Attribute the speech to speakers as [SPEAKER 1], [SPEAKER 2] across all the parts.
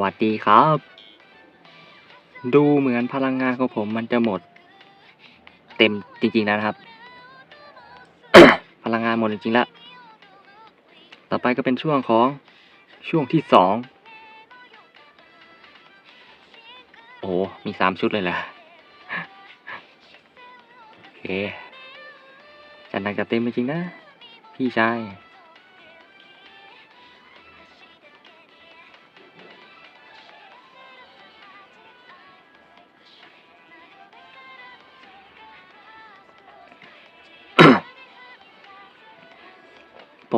[SPEAKER 1] วัสดีครับ ดูเหมือนพลังงานของผมมันจะหมด เต็มจริงๆแล้วนะครับ พลังงานหมดจริงๆแล้ว ต่อไปก็เป็นช่วงของช่วงที่สอง โอ้ มีสามชุดเลยเหรอโอเคจัดหนักจัดเต็มจริงๆนะ พี่ชาย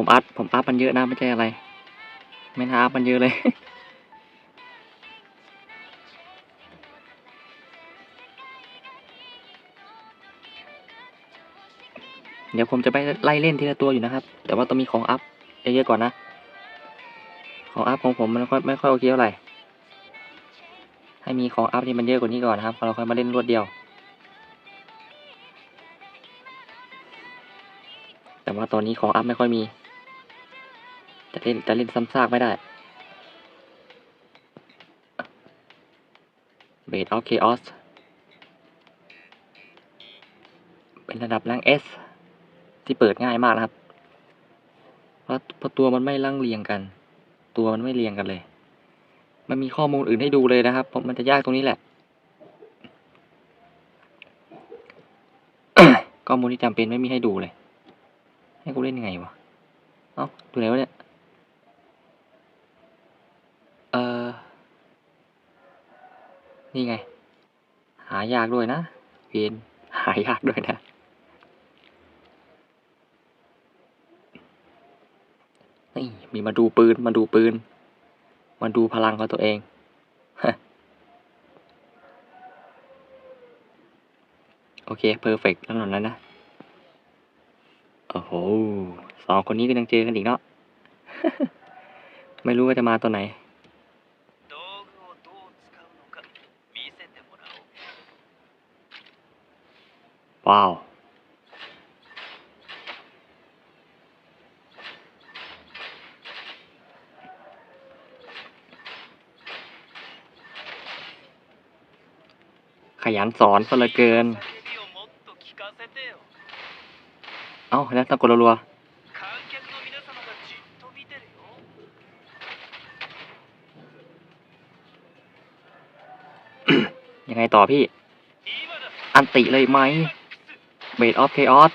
[SPEAKER 1] ผมอัพผมอัพมันเยอะนะไม่ใช่อะไร ไม่น่าอัพมันเยอะเลยเดี๋ยวผมจะไปไล่เล่นทีละตัวอยู่นะครับ แต่ว่าต้องมีของอัพเยอะๆก่อนนะ ของอัพของผมมันไม่ค่อยไม่ค่อยโอเคเท่าไหร่ ให้มีของอัพที่มันเยอะกว่านี้ก่อนนะครับเราค่อยมาเล่นรวดเดียว แต่ว่าตอนนี้ของอัพไม่ค่อยมี เล่นจะเล่นซ้ำซากไม่ได้เบดออฟเคออสเป็นระดับแรง S ที่เปิดง่ายมากนะครับ เพราะเพราะตัวมันไม่ร่างเรียงกัน ตัวมันไม่เรียงกันเลย มันมีข้อมูลอื่นให้ดูเลยนะครับผมมันจะยากตรงนี้แหละ ข้อมูลที่จำเป็นไม่มีให้ดูเลย ให้กูเล่นยังไงวะ เอ้าดูแล้วเนี่ย เออ นี่ไง หายากด้วยนะเวนหายากด้วยนะนี่มีมาดูปืนมาดูปืน มาดูพลังของตัวเองโอเคเพอร์เฟกต์แล้วหน่อยแล้วนะโอ้โหสองคนนี้ก็ยังเจอกันอีกเนาะไม่รู้ว่าจะมาตัวไหน ว้าวขยันสอนซเหลือเกิน เอ้าแล้วสะกดรัวยังไงต่อพี่ อันติเลยไหม เบดออฟเคออส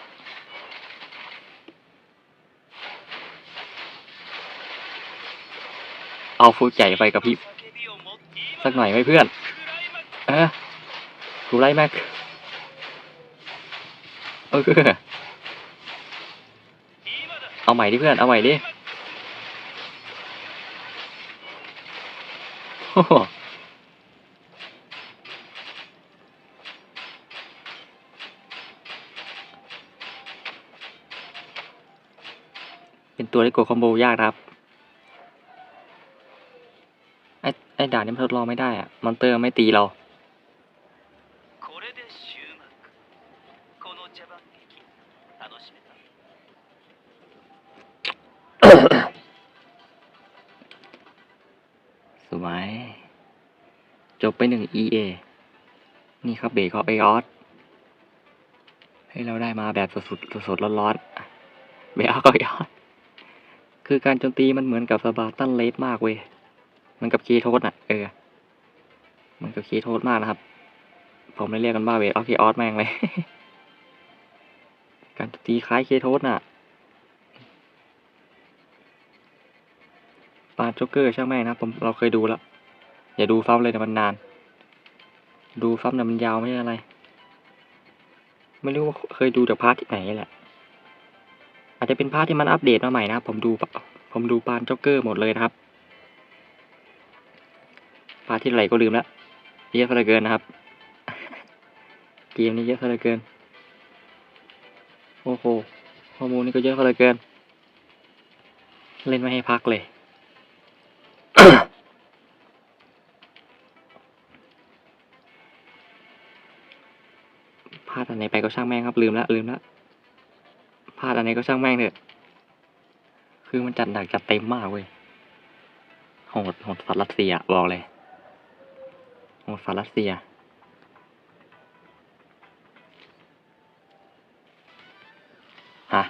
[SPEAKER 1] เอาฟูใหญ่ไปกับพี่ สักหน่อยไหมเพื่อน เออกูไล่แม็กเออเอาใหม่ดิเพื่อน เอาใหม่ดิโอ้ ตัวได้กดคอมโบยากครับ ไอ้ไอ้ด่านนี้ทดลองไม่ได้อะมอนเตอร์ไม่ตีเราสวยจบไปหนึ่ง EA นี่ครับเบรกขอไอออสให้เราได้มาแบบสดๆสดๆร้อนๆเบรกของไอออส คือการโจมตีมันเหมือนกับสบาตันเลสมากเว้ยมันกับเคโทสอะ เออ มันกับเคโทสมากนะครับ ผมเลยเรียกกันว่าเวทออฟเคออสแม่งเลย การโจมตีคล้ายเคโทสน่ะปาโจ๊กเกอร์ช่างแม่งนะผมเราเคยดูแล้ว อย่าดูซ้ำเลยนะมันนาน ดูซ้ำนะมันยาวไม่ใช่อะไร ไม่รู้ว่าเคยดูจากพาร์ทที่ไหนแหละ อาจจะเป็นพาร์ทที่มันอัปเดตมาใหม่นะครับ ผมดูผมดูปานจ็อกเกอร์หมดเลยนะครับพาร์ทที่ไหนก็ลืมแล้วเยอะเหลือเกินนะครับ เกมนี้เยอะเหลือเกิน โอ้โหข้อมูลนี่ก็เยอะซะเหลือเกิน เล่นไม่ให้พักเลยพลาดอันไหนไปก็ช่างแม่งครับลืมละลืมละ พลาดอันไหนก็ช่างแม่งเถอะ คือมันจัดหนักจัดเต็มมากเว้ยโหดโหดสัตว์รัสเซียบอกเลยโหดสัตว์รัสเซีย ฮะ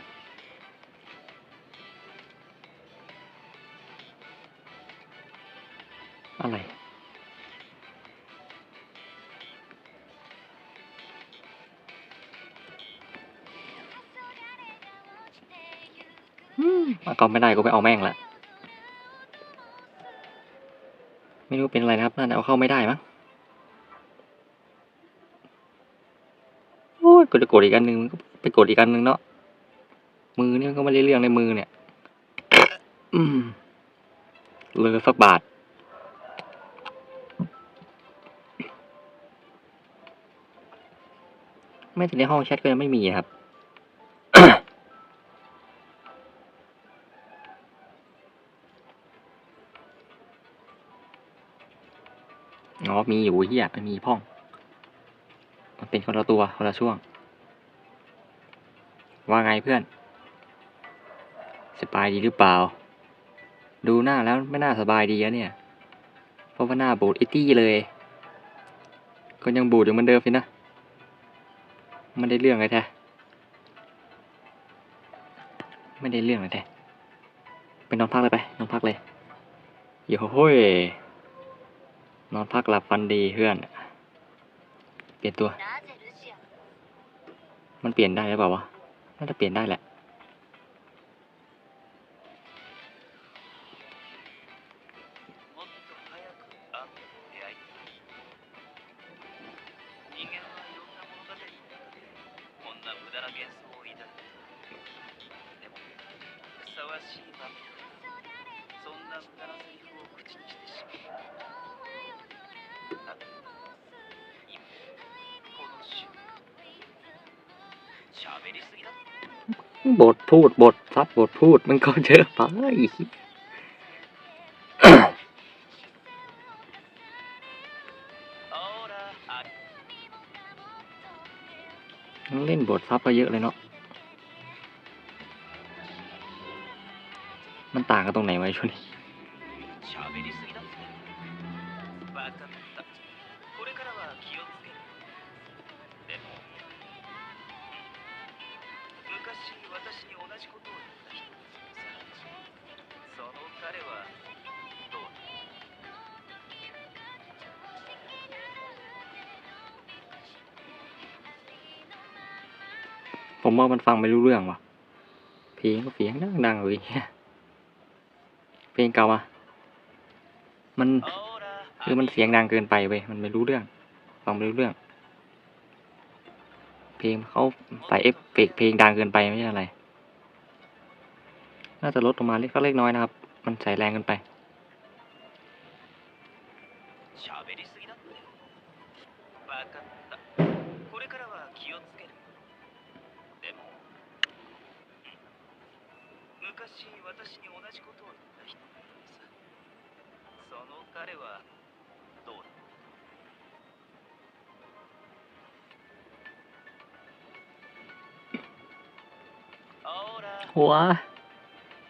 [SPEAKER 1] อะไร ก็ไม่ได้ก็ไปเอาแม่งละไม่รู้เป็นอะไรนะครับน่าจะเอาเข้าไม่ได้มั้งโอ้ยกดจะกดอีกอันหนึ่งมันก็ไปกดอีกอันหนึ่งเนาะมือเนี่ยก็ไม่ได้เรื่องในมือเนี่ยอืมเลือสักบาทไม่แต่ในห้องแชทก็ยังไม่มีครับ มีอยู่เฮียมันมีพ่อง มันเป็นคนละตัวคนละช่วง ว่าไงเพื่อน สบายดีหรือเปล่า ดูหน้าแล้วไม่น่าสบายดีอะเนี่ย เพราะว่าหน้าบูดไอตี้เลย ก็ยังบูดอยู่เหมือนเดิมสินะ ไม่ได้เรื่องเลยแท้ ไม่ได้เรื่องเลยแท้ ไปนอนพักเลยไป นอนพักเลยโย้ย นอนพักหลับฟันดีเพื่อน เปลี่ยนตัว มันเปลี่ยนได้หรือเปล่าวะ น่าจะเปลี่ยนได้แหละ บทพูดบทซับบทพูดมันก็เจอไปเล่นบทซับไปเยอะเลยเนาะ มันต่างกันตรงไหนไหมช่วงนี้ ผมว่ามันฟังไม่รู้เรื่องว่ะ เพลงก็เสียงดังๆเลยเหี้ยเพลงเก่าอะมันคือมันเสียงดังเกินไปเว้ย มันไม่รู้เรื่อง ฟังไม่รู้เรื่อง เพลงเขาใส่เอฟเฟกต์เพลงดังเกินไปไม่ใช่อะไร น่าจะลดลงมาเล็กเล็กน้อยนะครับ มันใส่แรงเกินไป
[SPEAKER 2] うん昔私に同じことを言った人がいるさその彼はどうだオーラ
[SPEAKER 1] หัว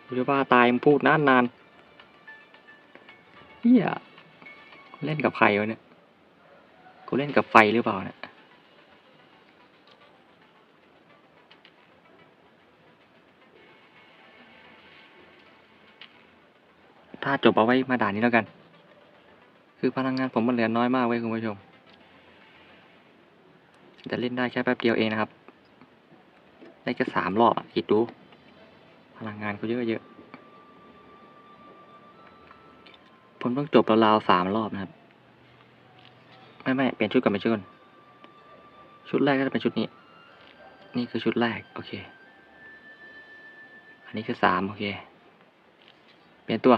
[SPEAKER 1] กูจะบ้าตายมึงพูดนานนานๆเฮียเล่นกับใครวะเนี่ย กูเล่นกับไฟหรือเปล่าเนี่ย าจบเอาไว้มาด่านนี้แล้วกัน คือพลังงานผมมันเหลือน้อยมากเว้ยคุณผู้ชม จะเล่นได้แค่แป๊บเดียวเองนะครับ ได้แค่สามรอบอะคิดดู พลังงานเขาเยอะเยอะ ผมต้องจบราวๆสามรอบนะครับ ไม่ไม่เปลี่ยนชุดก่อนเปลี่ยนชุดก่อนชุดแรกก็จะเป็นชุดนี้ นี่คือชุดแรก โอเค อันนี้คือสามโอเค เปลี่ยนตัว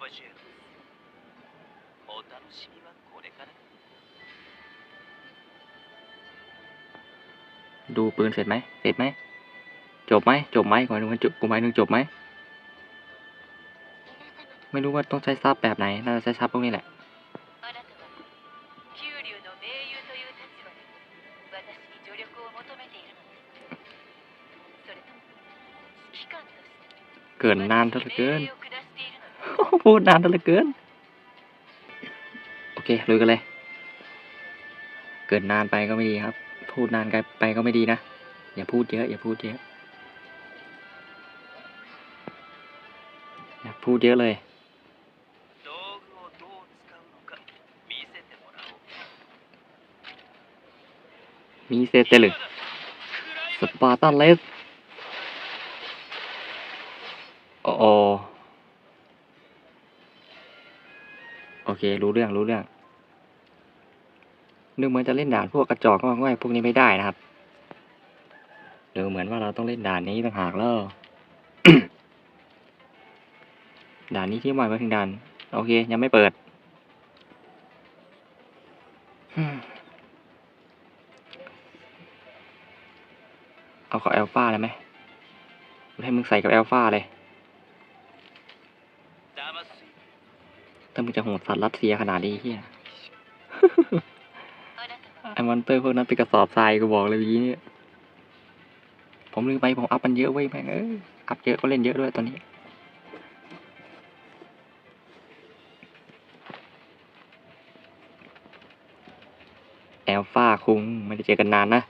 [SPEAKER 2] ダマスイカバジェロお楽しみはこれから
[SPEAKER 1] ดูปืนเสร็จไหม เสร็จไหม จบไหม จบไหมก่อนดูมันจบกูหมายถึงจบไหม ไม่รู้ว่าต้องใช้ซับแบบไหน น่าจะใช้ซับพวกนี้แหละ
[SPEAKER 3] あなたは九竜の盟友という立場で私に助力を求めているのですそれとも指揮官として
[SPEAKER 1] เกินนานเท่าเหลือเกิน พูดนานเหลือเกิน โอเคลุยกันเลย เกิดนานไปก็ไม่ดีครับ พูดนานไปก็ไม่ดีนะ อย่าพูดเยอะ อย่าพูดเยอะ อย่าพูดเยอะเลยมีเซเตลึสปาร์ตันเลสโอ้ เค รู้เรื่องรู้เรื่องดูเหมือนจะเล่นด่านพวกกระจอกง่อยพวกนี้ไม่ได้นะครับดูเหมือนว่าเราต้องเล่นด่านนี้ต่างหากแล้วด่านนี้ที่หมายมาถึงด่าน โอเค ยังไม่เปิดเอากับแอลฟาเลยไหมให้มึงใส่กับแอลฟาเลย ถ้ามึงจะโหดสัตว์รัสเซียขนาดนี้เฮียไอ้มอนเตอร์พวกนั้นเป็นกระสอบทรายกูบอกเลยวีนี้ผมลืมไปผมอัพมันเยอะเว้ยแม่งเอออัพเยอะก็เล่นเยอะด้วยตอนนี้แอลฟาคุงไม่ได้เจอกันนานนะ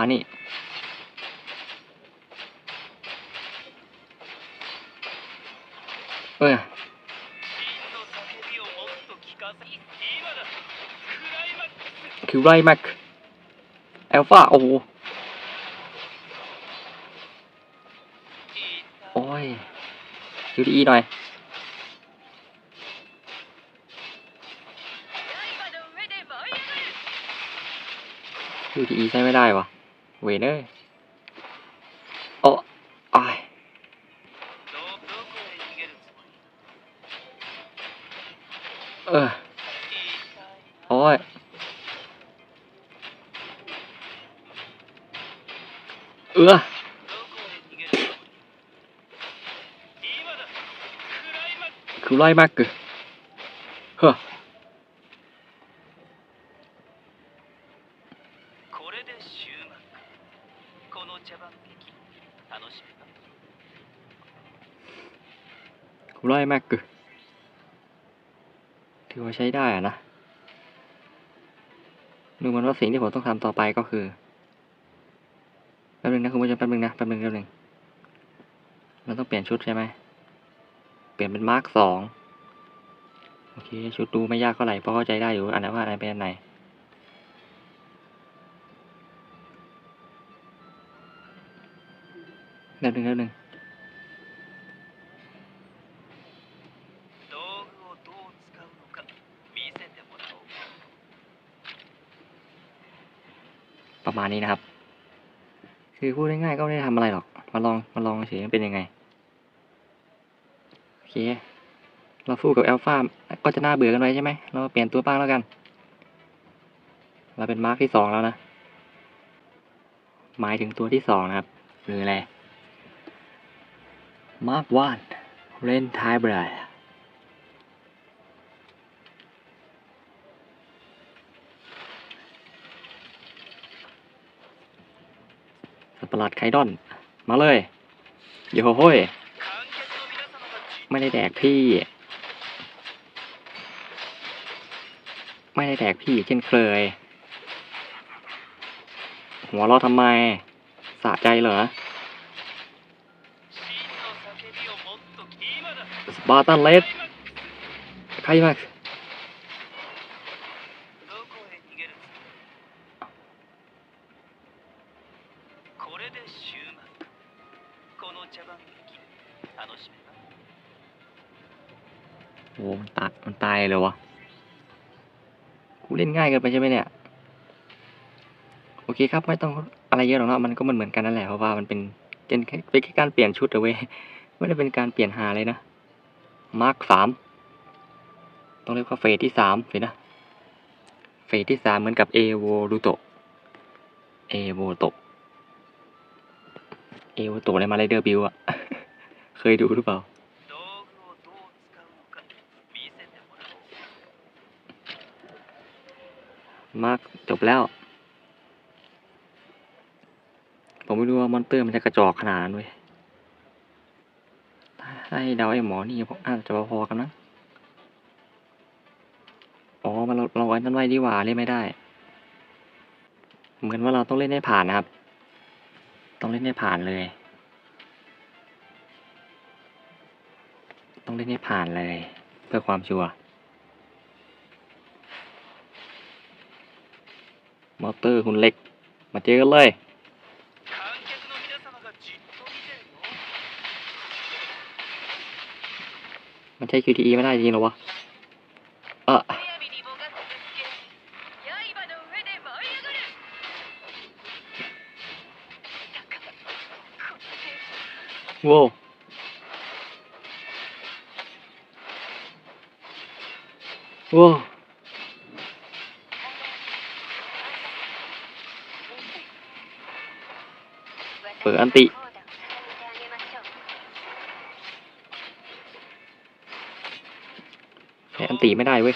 [SPEAKER 1] านี่ เออคือไรแม็กอัลฟาโอโอ้ยอยู่ที่อีหน่อย
[SPEAKER 3] อ
[SPEAKER 1] ยู่ที่อีใช่ไม่ได้วะ เวเนอร์โอ้
[SPEAKER 2] ไอ
[SPEAKER 1] เออโอ้ยเออคือไล่มากเกิ
[SPEAKER 2] นเฮ้
[SPEAKER 1] อ ไรแม็กถือว่าใช้ได้อะนะดูเหมันว่าสิ่งที่ผมต้องทำต่อไปก็คือ แป๊บนึงนะคุณผู้ชมแป๊บนึงนะ แป๊บนึงแป๊บนึงเราต้องเปลี่ยนชุดใช่ไหม เปลี่ยนเป็นมาร์คสองโอเค ชุดดูไม่ยากเท่าไหร่เพราะเข้าใจได้อยู่อันไหนว่าอันไหนเป็นอันไหนแป๊บนึงแป๊บนึง มาณนี้นะครับ คือพูดง่ายๆก็ไม่ได้ทำอะไรหรอก มาลองมาลองเฉยๆเป็นยังไง โอเค เราสู้กับแอลฟาก็จะน่าเบื่อกันไปใช่ไหม เราเปลี่ยนตัวบ้างแล้วกัน เราเป็นมาร์คที่สองแล้วนะ หมายถึงตัวที่สองนะครับคืออะไรมาร์ควันเล่นท้ายเบรด ลาดไคดอน มาเลย โยโห้ยไม่ได้แดกพี่ ไม่ได้แดกพี่เช่นเคย หัวเราะทำไม สะใจเหรอสปาร์ตันเลสใครมา
[SPEAKER 2] これで終幕この茶番劇楽しめた
[SPEAKER 1] โอ้มันตายมันตายเลยวะ กูเล่นง่ายเกินไปใช่ไหมเนี่ย โอเคครับ ไม่ต้องอะไรเยอะหรอกเนาะ มันก็มันเหมือนกันนั่นแหละ เพราะว่ามันเป็นเป็นแค่เป็นแค่การเปลี่ยนชุดเอาเว้ย ไม่ได้เป็นการเปลี่ยนหาเลยนะ มาร์คสาม ต้องเรียกว่าเฟสที่สามสินะ เฟสที่สามเหมือนกับเอโวรูโตเอโวโต เอวตัวอะไรมาไรเดอร์บิวอะเคยดูหรือเปล่า มากจบแล้ว ผมไม่รู้ว่ามอนเตอร์มันจะกระจอกขนาดนั้นเว้ยถ้ให้เดาไอ้หมอนี่พวกอาจจะพอๆกันนะอ๋อมันเราเราไอ้นั่นไว้ดีกว่าเล่นไม่ได้ เหมือนว่าเราต้องเล่นให้ผ่านนะครับ ต้องเล่นให้ผ่านเลย ต้องเล่นให้ผ่านเลย เพื่อความชัวร์มอเตอร์หุ่นเล็ก มาเจอกันเลยมันใช่ QTE ไม่ได้จริงหรอวะ โว้โว้เปิดอันติใช้อันติไม่ได้เว้ย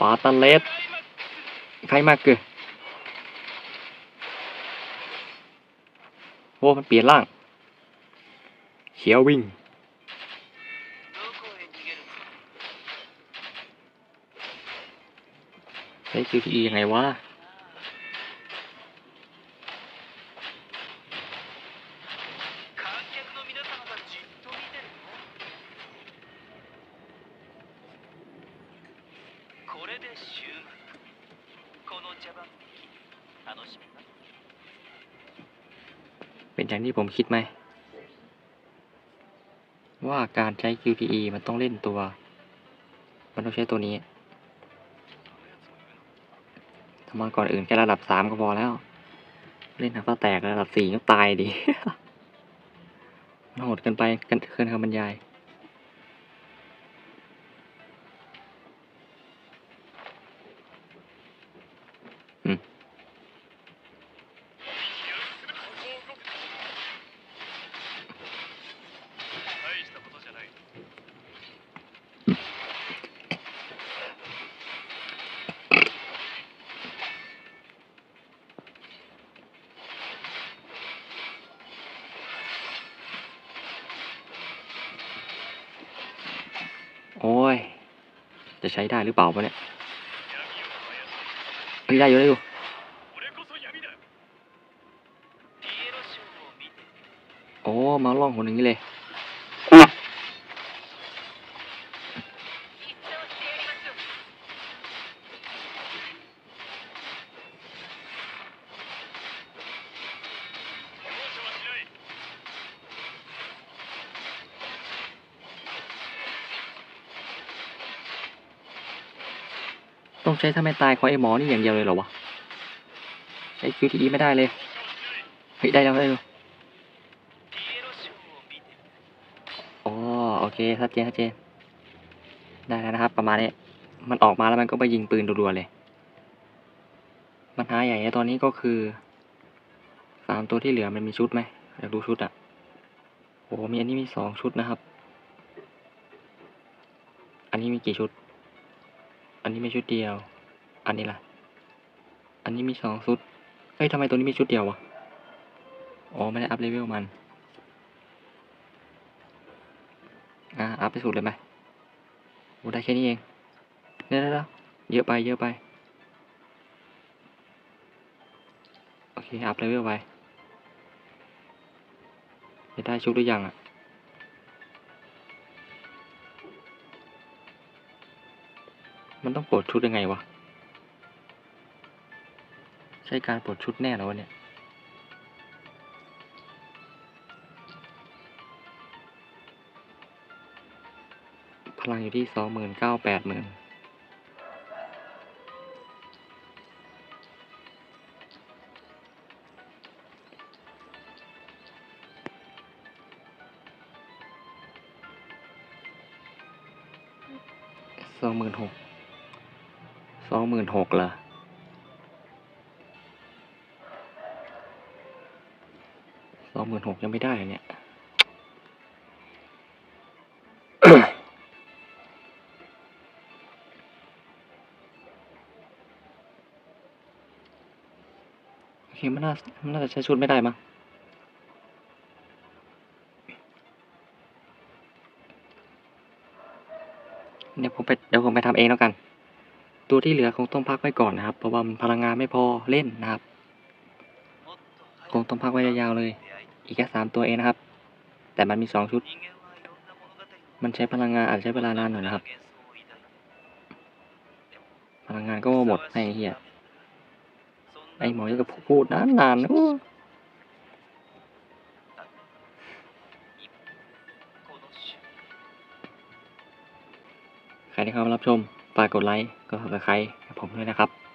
[SPEAKER 1] ปาตันเลสใครมากเกือโว้มันเปลี่ยนร่าง เขียววิ่ง ใช้ QTE ยังไงวะเป็นอย่างที่ผมคิดไหม ว่าการใช้ QTE มันต้องเล่นตัว มันต้องใช้ตัวนี้ทำมาก่อนอื่นแค่ระดับสามก็พอแล้ว เล่นหนักก็แตกระดับสี่ก็ตายดิมันโหดเกินไปเกันเกินคำบรรยาย ใช้ได้หรือเปล่าวะเนี่ยเฮ้ยได้อยู่ได้
[SPEAKER 2] ดู
[SPEAKER 1] โอ้มาล่องหนึ่งนี้เลย ต้องใช้ถ้าไม่ตายของไอ้หมอนี่อย่างเดียวเลยเหรอวะ ใช้คิวทีไม่ได้เลยเฮ้ยได้แล้วได้แล้วโอเคชัดเจนชัดเจนได้แล้วนะครับ ประมาณนี้ มันออกมาแล้วมันก็ไปยิงปืนรัวๆเลย ปัญหาใหญ่ตอนนี้ก็คือสามตัวที่เหลือมันมีชุดไหมอยากดูชุดอะโอ้มีอันนี้มีสองชุดนะครับ อันนี้มีกี่ชุด อันนี้มีชุดเดียว อันนี้ล่ะ อันนี้มีสองชุด เฮ้ยทำไมตัวนี้มีชุดเดียววะ อ๋อไม่ได้อัพเลเวลมัน อ่าอัพไปสุดเลยไหมโอ้ได้แค่นี้เองเดี๋ยวๆๆเยอะไปเยอะไป โอเคอัพเลเวลไปจะได้ชุดหรือยังอะ มันต้องปลดชุดยังไงวะ ใช่การปลดชุดแน่เหรอวะเนี่ยพลังอยู่ที่สองหมื่นเก้าแปดหมื่นสองหมื่นหก สองหมื่นหกละสองหมื่นหกยังไม่ได้เนี่ยโอเคมันน่ามันน่าจะใช้ชุดไม่ได้มั้งเดี๋ยวผมไปเดี๋ยวผมไปทำเองแล้วกัน ตัวที่เหลือคงต้องพักไว้ก่อนนะครับ เพราะว่าพลังงานไม่พอเล่นนะครับ คงต้องพักไว้ยาวๆเลย อีกแค่สามตัวเองนะครับ แต่มันมีสองชุด มันใช้พลังงานอาจใช้เวลานานหน่อยนะครับ พลังงานก็หมดไอ้เหี้ยไอ้หมอยก็พูดนานๆ
[SPEAKER 2] น
[SPEAKER 1] ใครที่เข้ามารับชม ฝากกดไลค์ กด subscribe ให้ผมด้วยนะครับ